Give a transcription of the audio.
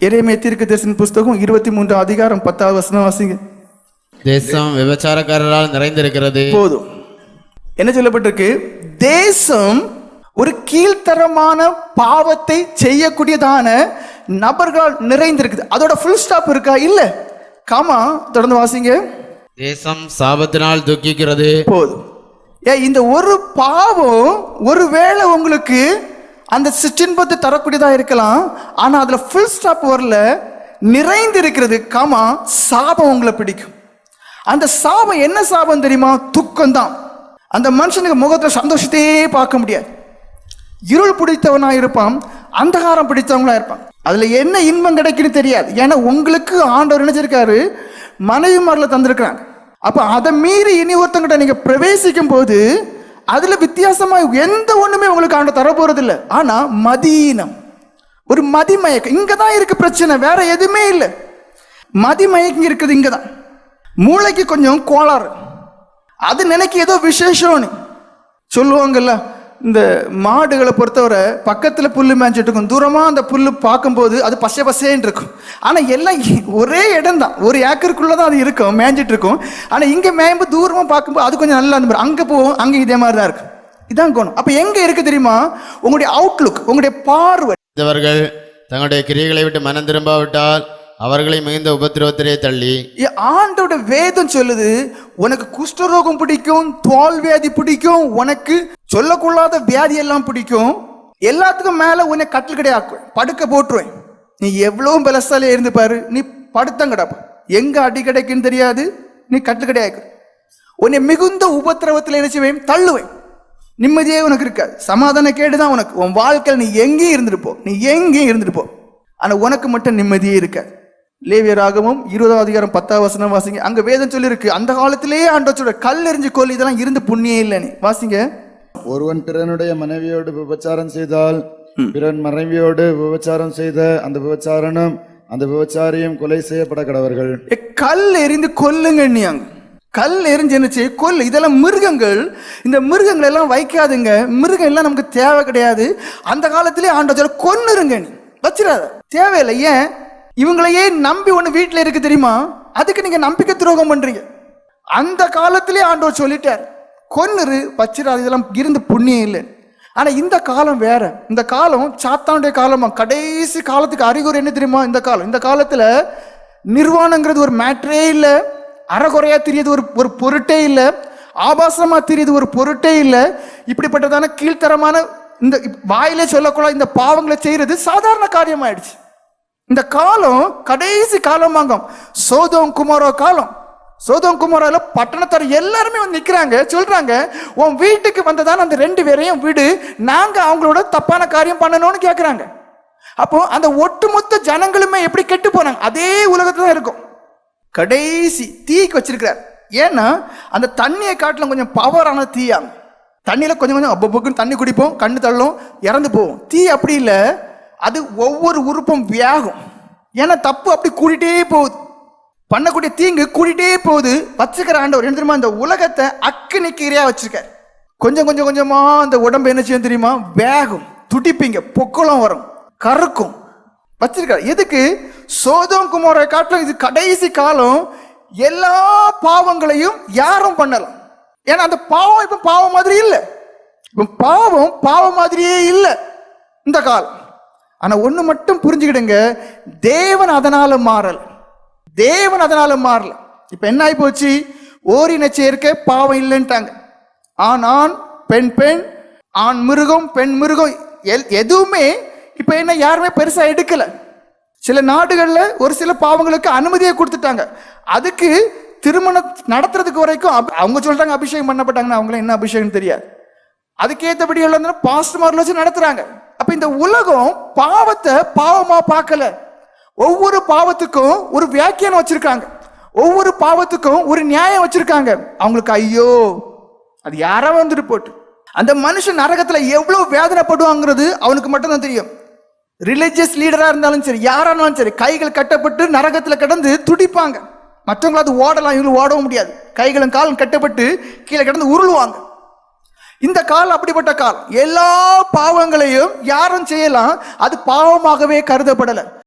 எரேமிய தீர்க்க தரிசன புஸ்தகம் இருபத்தி மூன்று அதிகாரம் பத்தாவது வசனம் வாசிங்க. தேசம் விபச்சாரக்காரரால் நிறைந்திருக்கிறது. போதும். என்ன சொல்லப்பட்டிருக்கு? தேசம் ஒரு கீழ்த்தரமான பாவத்தை செய்யக்கூடியதான நபர்களால் நிறைந்திருக்குது. அதோட ஃபுல் ஸ்டாப் இருக்கா? இல்ல. காமா தொடர்ந்து வாசிங்க. தேசம் சாபத்தினால் துக்கிக்கிறது. போதும். ஏ இந்த ஒரு பாவம் ஒருவேளை உங்களுக்கு அந்த சிற்றின்பத்தை தரக்கூடியதாக இருக்கலாம். ஆனால் அதில் ஃபுல் ஸ்டாப் வரல. நிறைந்து இருக்கிறது காமா சாபம் உங்களை பிடிக்கும். அந்த சாபம் என்ன சாபம் தெரியுமா? துக்கம் தான் அந்த மனுஷனுக்கு முகத்தில் சந்தோஷத்தையே பார்க்க முடியாது. இருள் பிடித்தவனாக இருப்பான் அந்தகாரம் பிடித்தவங்களாக இருப்பான். அதில் என்ன இன்பம் கிடைக்குன்னு தெரியாது. ஏன்னா உங்களுக்கு ஆண்டவர் நினைச்சிருக்காரு மனைவி மாரில் தந்திருக்கிறாங்க. அப்போ அதை மீறி இனி ஒருத்தங்கிட்ட நீங்கள் பிரவேசிக்கும் போது அதில் வித்தியாசமாக எந்த ஒன்றுமே உங்களுக்கு ஆண்ட தரப்போகிறது இல்லை ஆனால் மதீனம். ஒரு மதிமயக்கம். இங்கே தான் இருக்குது பிரச்சனை. வேற எதுவுமே இல்லை. மதிமயக்கம் இருக்குது இங்கே தான் மூளைக்கு கொஞ்சம் கோளாறு. அது நினைக்க ஏதோ விசேஷம்னு சொல்லுவாங்கல்ல. இந்த மாடுகளை பொறுத்தவரை பக்கத்தில் புல்லு மேய்ஞ்சிட்டு இருக்கும் தூரமாக அந்த புல்லு பார்க்கும்போது அது பசை பசேன்னு இருக்கும் ஆனால் எல்லாம் ஒரே இடம் தான் ஒரு ஏக்கருக்குள்ளே தான் அது இருக்கும் மேய்ஞ்சிட்டு இருக்கும் ஆனால் இங்கே மேயும்போது தூரமாக பார்க்கும்போது அது கொஞ்சம் நல்லா மாதிரி அங்கே போகும் அங்கே இதே மாதிரி தான் இருக்கும். இதான் குணம். அப்போ எங்கே இருக்கு தெரியுமா? உங்களுடைய அவுட்லுக் உங்களுடைய பார்வை. இவர்கள் தங்களுடைய கிரியைகளை விட்டு மனம் திரும்பாவிட்டால் அவர்களை மிகுந்த உபத்திரவத்திலே தள்ளி. ஆண்டோட வேதம் சொல்லுது உனக்கு குஷ்டரோகம் பிடிக்கும் தோல் வியாதி பிடிக்கும் உனக்கு சொல்லக்கூடாத வியாதி எல்லாம் பிடிக்கும். எல்லாத்துக்கும் மேல உன்னை கட்டில் கிடையாக்குவேன் படுக்க போட்டுருவேன். நீ எவ்வளவு பலசாலே இருந்து பாரு. நீ படுத்தம் கிடப்ப. எங்க அடி கிடைக்குன்னு தெரியாது. நீ கட்டில் கிடையாது. உன்னை மிகுந்த உபத்திரவத்தில் என்ன செய்வேன்? தள்ளுவேன். நிம்மதியே உனக்கு இருக்காது. சமாதான கேடு தான் உனக்கு. உன் வாழ்க்கையில் நீ எங்கேயும் இருந்துட்டு போ. நீ எங்கேயும் இருந்துட்டு போ. ஆனா உனக்கு மட்டும் நிம்மதியே இருக்காது. லேவியராகவும் இருபதாம் அதிகாரம் பத்தாவது வசனம் வாசிங்க. அங்க வேதம் சொல்லியிருக்கு. அந்த காலத்திலேயே ஆண்டவர் கல் எரிஞ்சு கோல் இதெல்லாம் இருந்து புண்ணியம் இல்லைன்னு. வாசிங்க. ஒருவன் பிறனுடைய மனைவியோடு விபச்சாரம் செய்தால் பிறன் மனைவியோடு விபச்சாரம் செய்த அந்த விபச்சாரனும் அந்த விபச்சாரியும் கொலை செய்யப்பட கடவர்கள் கல் எறிந்து கொல்லுங்க நீ அங்க. கல் எரிஞ்சு என்ன செய்ய? கொல்லு. இதெல்லாம் மிருகங்கள். இந்த மிருகங்கள் எல்லாம் வைக்காதுங்க. மிருகம் எல்லாம் நமக்கு தேவை கிடையாது. அந்த காலத்திலே ஆண்டவர் சொல்ல கொன்னுருங்க நீ. வச்சிடாத. தேவையில்லை. ஏன்? இவங்களையே நம்பி ஒன்று வீட்டில் இருக்கு தெரியுமா? அதுக்கு நீங்க நம்பிக்கை துரோகம் பண்றீங்க. அந்த காலத்திலே ஆண்டவர் சொல்லிட்டார். கொன்னுரு வச்சிடாது இதெல்லாம் இருந்து புண்ணியம் இல்லை. ஆனால் இந்த காலம் வேற. இந்த காலம் சாத்தானுடைய காலமா? கடைசி காலத்துக்கு அறிகுறி என்ன தெரியுமா? இந்த காலம். இந்த காலத்தில் நிர்வாணங்கிறது ஒரு மேட்ரே இல்லை. அறகுறையாக தெரியுது ஒரு ஒரு பொருட்டே இல்லை. ஆபாசமாக தெரியுது ஒரு பொருட்டே இல்லை. இப்படிப்பட்டதான கீழ்த்தரமான இந்த வாயிலே சொல்லக்கூடாது இந்த பாவங்களை செய்கிறது சாதாரண காரியமாயிடுச்சு. இந்த காலம் கடைசி காலமாகும். சோதம் குமாரோ காலம். சோதம் குமாரோல பட்டணத்தார் எல்லாருமே வந்து நிற்கிறாங்க சொல்றாங்க உன் வீட்டுக்கு வந்ததான அந்த ரெண்டு பேரையும் விடு நாங்க அவங்களோட தப்பான காரியம் பண்ணணும்னு கேட்குறாங்க அப்போ அந்த ஒட்டுமொத்த ஜனங்களுமே எப்படி கெட்டு போனாங்க? அதே உலகத்துல தான் இருக்கும். கடைசி தீக்கு வச்சிருக்கிறார். ஏன்னா அந்த தண்ணியை காட்டில் கொஞ்சம் பவரான தீயாங்க தண்ணியில் கொஞ்சம் கொஞ்சம் அப்பப்போக்குன்னு தண்ணி குடிப்போம் கண்ணு தள்ளும் இறந்து போவோம். தீ அப்படி இல்லை அது ஒவ்வொரு உறுப்பும் வியாகும். ஏன்னா தப்பு அப்படி கூட்டிகிட்டே போகுது. பண்ணக்கூடிய தீங்கு கூடிட்டே போகுது. வச்சுக்கிற ஆண்டவர் என்ன தெரியுமா? இந்த உலகத்தை அக்கினிக்கு இரையா வச்சிருக்கார். கொஞ்சம் கொஞ்சம் கொஞ்சமா அந்த உடம்பு என்ன செய்யும் தெரியுமா? வேகும் துடிப்பீங்க பொக்களம் வரும் கருக்கும் வச்சிருக்கார். எதுக்கு? சோதம் குமார காட்டில் இது கடைசி காலம். எல்லா பாவங்களையும் யாரும் பண்ணலாம் ஏன்னா அந்த பாவம் இப்போ பாவம் மாதிரி இல்லை. இப்போ பாவம் பாவம் மாதிரியே இல்லை. இந்த காலம். ஆனால் ஒன்று மட்டும் புரிஞ்சுக்கிடுங்க. தேவன் அதனால் மாறல். தேவன் அதனால மாறல. இப்ப என்ன ஆகி போச்சு ஓரின சேர்க்கை பாவம் இல்லைன்ட்டாங்க. ஆண் ஆண் பெண் பெண் ஆண் மிருகம் பெண் மிருகம் எல்- எதுவுமே இப்ப என்ன யாருமே பெருசா எடுக்கல. சில நாடுகளில் ஒரு சில பாவங்களுக்கு அனுமதியை கொடுத்துட்டாங்க. அதுக்கு திருமணம் நடத்துறதுக்கு வரைக்கும் அவங்க சொல்றாங்க அபிஷேகம் பண்ணப்பட்டாங்கன்னா அவங்களும் என்ன அபிஷேகம் தெரியாது. அதுக்கேற்றபடி எல்லாம் பாஸ்ட்மார்ல வச்சு நடத்துறாங்க. அப்ப இந்த உலகம் பாவத்தை பாவமா பார்க்கல. ஒவ்வொரு பாவத்துக்கும் ஒரு வியாக்கியானம் வச்சிருக்காங்க. ஒவ்வொரு பாவத்துக்கும் ஒரு நியாயம் வச்சிருக்காங்க. அவங்களுக்கு ஐயோ அது யாரா வந்துட்டு போட்டு. அந்த மனுஷன் நரகத்துல எவ்வளவு வேதனைப்படுவாங்கிறது அவனுக்கு மட்டும்தான் தெரியும். ரிலிஜியஸ் லீடரா இருந்தாலும் சரி யாரா இருந்தாலும் சரி கைகள் கட்டப்பட்டு நரகத்துல கிடந்து துடிப்பாங்க. மற்றவங்களாவது ஓடலாம் இவங்களும் ஓடவும் முடியாது. கைகளும் காலும் கட்டப்பட்டு கீழே கிடந்து உருளுவாங்க. இந்த கால் அப்படிப்பட்ட கால். எல்லா பாவங்களையும் யாரும் செய்யலாம் அது பாவமாகவே கருதப்படலை.